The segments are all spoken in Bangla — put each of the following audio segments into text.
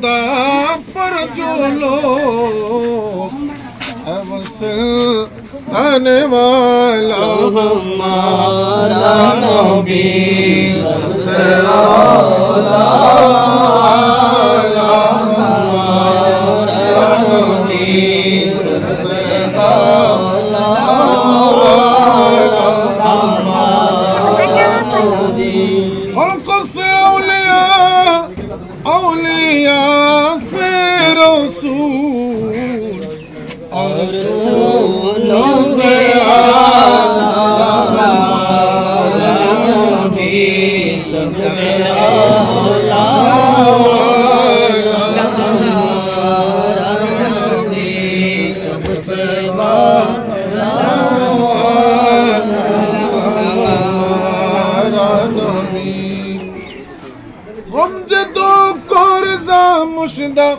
خدا پر جلوس افسل تھانے والا ہمارا نبی سب سے Oh, Resul Resulun se Gomce do korza mushda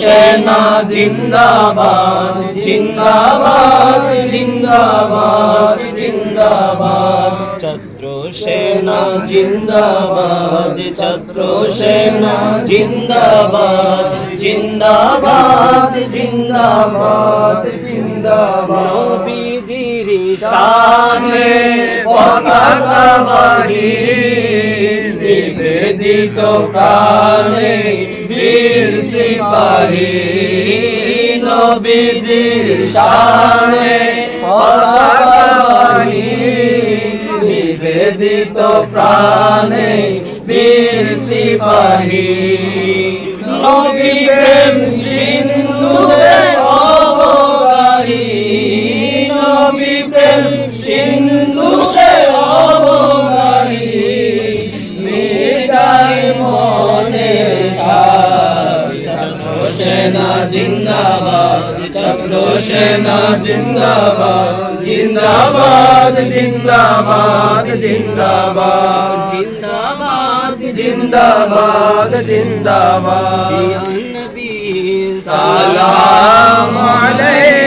সেনা জিন্দাবাদ জিন্দাবাদ জিন্দাবাদ জিন্দাবাদ। ছাত্র সেনা জিন্দাবাদ ছাত্র সেনা জিন্দাবাদ জিন্দাবাদ জিন্দাবাদ জিন্দাবাদ। নবীজির শানে পতাকা বাহি নিবেদিত প্রাণে বীর সিপাহী, নবীজির শানে পতাকা বাহি নিবেদিত প্রাণে বীর সিপাহী, নবী প্রেম সিন্ধুরে সেনা জিন্দাবাদ ছাত্র সেনা জিন্দাবাদ জিন্দাবাদ জিন্দাবাদ জিন্দাবাদ জিন্দাবাদ জিন্দাবাদ জিন্দাবাদ। সালাম আলাইকুম।